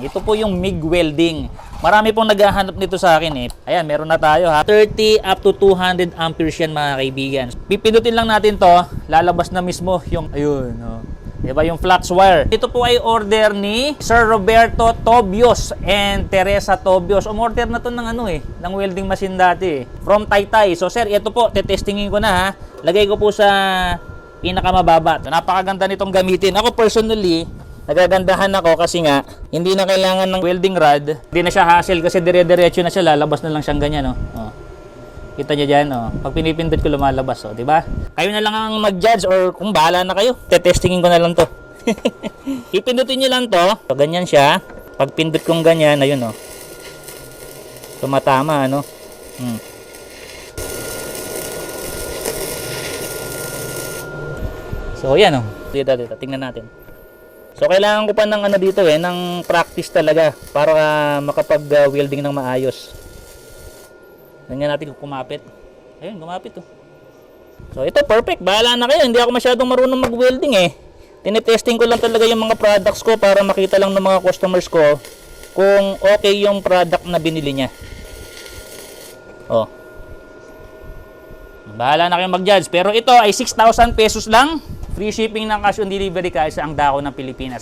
Ito po yung MIG welding. Marami pong naghahanap nito sa akin eh. Ayan, meron na tayo ha. 30 up to 200 amperes yan mga kaibigan. Pipindutin lang natin to, lalabas na mismo yung, ayun, oh. Diba yung flux wire? Ito po ay order ni Sir Roberto Tobios and Teresa Tobios. Umorder na to ng ano eh, ng welding machine dati eh. From Taytay. So sir, ito po, tetestingin ko na ha. Lagay ko po sa pinakamababa. Napakaganda nitong gamitin. Ako personally, nagagandahan ako kasi nga, hindi na kailangan ng welding rod. Hindi na siya hassle kasi dire-diretso na siya, lalabas na lang siyang ganyan. Oh. Oh. Kita niyo dyan, oh. Pag pinipindot ko lumalabas, oh, di ba? Kayo na lang ang mag-judge or kung bahala na kayo. Tetestingin ko na lang to. Ipindutin niyo lang to. So, ganyan siya. Pag pindot kong ganyan, ayun, oh. Tumatama, ano? Hmm. So, yan, oh. Dito, dito. Tingnan natin. So, kailangan ko pa ng ano dito, eh, ng practice talaga para ah, makapag-welding ng maayos. Tingnan natin kung kumapit. Ayun, kumapit oh. So ito perfect. Bahala na kayo. Hindi ako masyadong marunong mag-welding eh. Tinetesting ko lang talaga yung mga products ko para makita lang ng mga customers ko kung okay yung product na binili niya. Oh. Bahala na kayong mag-judge. Pero ito ay 6,000 pesos lang. Free shipping ng cash on delivery kahit ang dako ng Pilipinas.